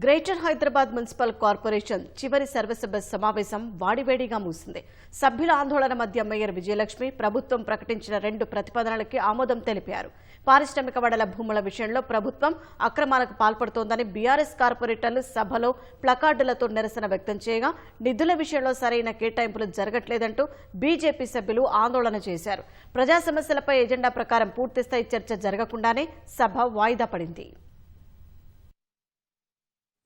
Greater Hyderabad municipal corporation చివరి సర్వసభ్య సమావేశం వాడివేడిగా మూసింది సభ్యుల ఆందోళన మధ్య మేయర్ విజయలక్ష్మి ప్రభుత్వం ప్రకటించిన రెండు ప్రతిపాదనలకి ఆమోదం తెలిపారు. పారిశ్రామిక వడల భూముల విషయంలో ప్రభుత్వం అక్రమాలకు పాల్పడుతోందని బీఆర్ఎస్ కార్పొరేటర్లు సభలో ప్లకార్డులతో నిరసన వ్యక్తం చేయగా నిధుల విషయంలో సరైన కేటాయింపులు జరగట్లేదంటూ బీజేపీ సభ్యులు ఆందోళన చేశారు. ప్రజా సమస్యలపై ఎజెండా ప్రకారం పూర్తిస్థాయి చర్చ జరగకుండానే సభ వాయిదా పడింది.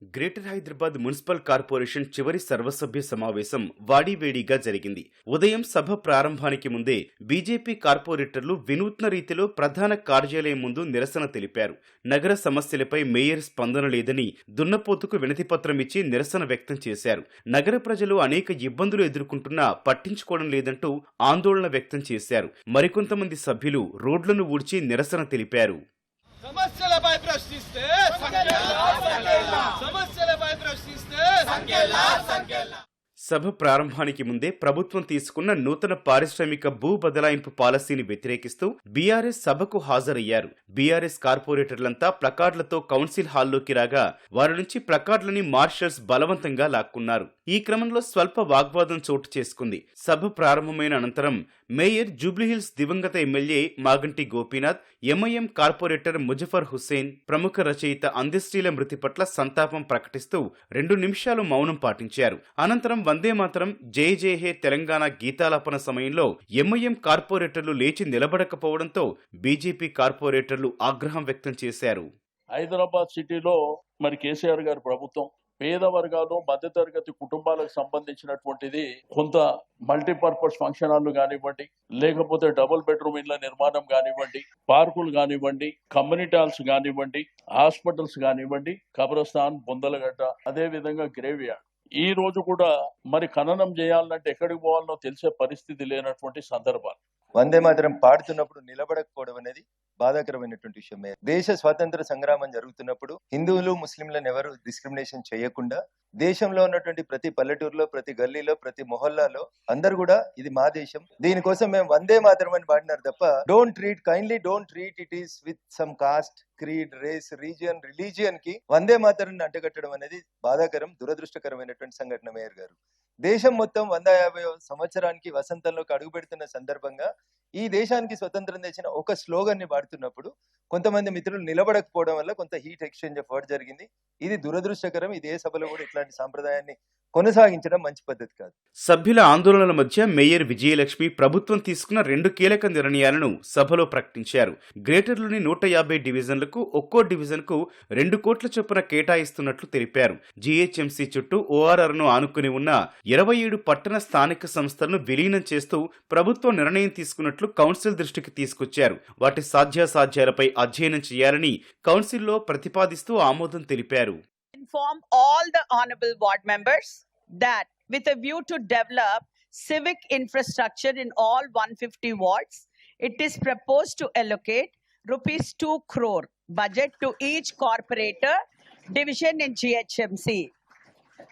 గ్రేటర్ హైదరాబాద్ మున్సిపల్ కార్పొరేషన్ చివరి సర్వసభ్య సమావేశం వాడివేడిగా జరిగింది. ఉదయం సభ ప్రారంభానికి ముందే బీజేపీ కార్పొరేటర్లు వినూత్న రీతిలో ప్రధాన కార్యాలయం ముందు నిరసన తెలిపారు. నగర సమస్యలపై మేయర్ స్పందన లేదని దున్నపోతుకు వినతిపత్రం ఇచ్చి నిరసన వ్యక్తం చేశారు. నగర ప్రజలు అనేక ఇబ్బందులు ఎదుర్కొంటున్నా పట్టించుకోవడం లేదంటూ ఆందోళన వ్యక్తం చేశారు. మరికొంతమంది సభ్యులు రోడ్లను ఊడ్చి నిరసన తెలిపారు. సమస్యలపై ప్రశ్నిస్తే సమస్యలపై ప్రశ్నిస్తే సభ ప్రారంభానికి ముందే ప్రభుత్వం తీసుకున్న నూతన పారిశ్రామిక భూ బదలాయింపు పాలసీని వ్యతిరేకిస్తూ బీఆర్ఎస్ సభకు హాజరయ్యారు. బీఆర్ఎస్ కార్పొరేటర్లంతా ప్లకార్డులతో కౌన్సిల్ హాల్లోకి రాగా వారి నుంచి ప్లకార్డులని మార్షల్స్ బలవంతంగా లాక్కున్నారు. ఈ క్రమంలో స్వల్ప వాగ్వాదం చోటు చేసుకుంది. సభ ప్రారంభమైన అనంతరం మేయర్ జూబ్లీహిల్స్ దివంగత MLA Maganti Gopinath MIM corporator Muzaffar Hussain ప్రముఖ రచయిత అందశ్రీల మృతి పట్ల సంతాపం ప్రకటిస్తూ రెండు నిమిషాలు మౌనం పాటించారు. అనంతరం వందే మాత్రం జై జే హే తెలంగాణ గీతాలాపన సమయంలో ఎంఐఎం కార్పొరేటర్లు లేచి నిలబడకపోవడంతో బీజేపీ కార్పొరేటర్లు ఆగ్రహం వ్యక్తం చేశారు. హైదరాబాద్ సిటీలో మరి కేసీఆర్ గారి ప్రభుత్వం పేద వర్గాలు మధ్యతరగతి కుటుంబాలకు సంబంధించినటువంటిది కొంత మల్టీపర్పస్ ఫంక్షన్ హాల్ కానివ్వండి లేకపోతే డబుల్ బెడ్రూమ్ ఇళ్ళ నిర్మాణం కానివ్వండి పార్కులు కానివ్వండి కమ్యూనిటీ హాల్స్ కానివ్వండి హాస్పిటల్స్ కానివ్వండి కబ్రస్థాన్ బొందలగడ్డ అదే విధంగా గ్రేవ్ యార్డ్ ఈ రోజు కూడా మరి ఖననం చేయాలంటే ఎక్కడికి పోవాలనో తెలిసే పరిస్థితి లేనటువంటి సందర్భాలు. వందే మాత్రం పాడుతున్నప్పుడు నిలబడకపోవడం అనేది బాధాకరమైనటువంటి విషయమే. దేశ స్వాతంత్ర సంగ్రామం జరుగుతున్నప్పుడు హిందువులు ముస్లింలను ఎవరు డిస్క్రిమినేషన్ చేయకుండా దేశంలో ఉన్నటువంటి ప్రతి పల్లెటూరులో ప్రతి గల్లీలో ప్రతి మొహల్లాలో అందరు కూడా ఇది మా దేశం. దీనికోసం మేము వందే మాత్రం అని పాడినారు తప్ప don't treat kindly don't treat it is with some caste creed race region రిలీజియన్కి Vande Mataram అంటగట్టడం అనేది బాధాకరం దురదృష్టకరమైనటువంటి సంఘటన మేయర్ గారు. దేశం మొత్తం వంద యాభై సంవత్సరానికి వసంతంలోకి అడుగుపెడుతున్న సందర్భంగా ఈ దేశానికి స్వతంత్రం తెచ్చిన ఒక స్లోగన్ని పాడుతున్నప్పుడు కొంతమంది మిత్రులు నిలబడకపోవడం వల్ల కొంత హీట్ ఎక్స్చేంజ్ ఆఫ్ వర్డ్ జరిగింది. ఇది దురదృష్టకరం. ఇదే సభలో కూడా ఇట్లాంటి సాంప్రదాయాన్ని కొనసాగించడం మంచి పద్ధతి కాదు. సభ్యుల ఆందోళనల మధ్య మేయర్ విజయలక్ష్మి ప్రభుత్వం తీసుకున్న రెండు కీలక నిర్ణయాలను సభలో ప్రకటించారు. గ్రేటర్లోని నూట యాభై డివిజన్లకు ఒక్కో డివిజన్కు రెండు కోట్ల చొప్పున కేటాయిస్తున్నట్లు తెలిపారు. జీహెచ్ఎంసీ చుట్టూ ఓఆర్ఆర్ను ఆనుకుని ఉన్న ఇరవై ఏడు పట్టణ స్థానిక సంస్థలను విలీనం చేస్తూ ప్రభుత్వం నిర్ణయం తీసుకున్నట్లు కౌన్సిల్ దృష్టికి తీసుకొచ్చారు. వాటి సాధ్యాసాధ్యాలపై అధ్యయనం చేయాలని కౌన్సిల్లో ప్రతిపాదిస్తూ ఆమోదం తెలిపారు. Inform all the honorable members that with a view to develop civic infrastructure in all 150 wards it is proposed to allocate rupees 2 crore budget to each corporator division in GHMC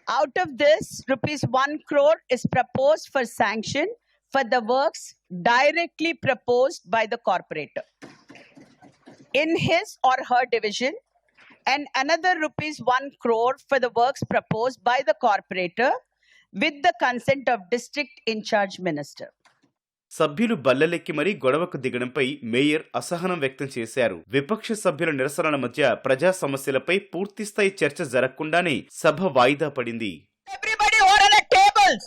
out of this rupees 1 crore is proposed for sanction for the works directly proposed by the corporator. In his or her division and another rupees 1 crore for the works proposed by the corporator with the consent of district in charge minister సభ్యులు బల్లెలెక్కి మరీ గొడవకు దిగడంపై mayor అసహనం వ్యక్తం చేశారు విపక్ష సభ్యుల నిరసనల మధ్య ప్రజా సమస్యలపై పూర్తిస్థాయి చర్చ జరగకుండానే సభ వాయిదా పడింది everybody order the tables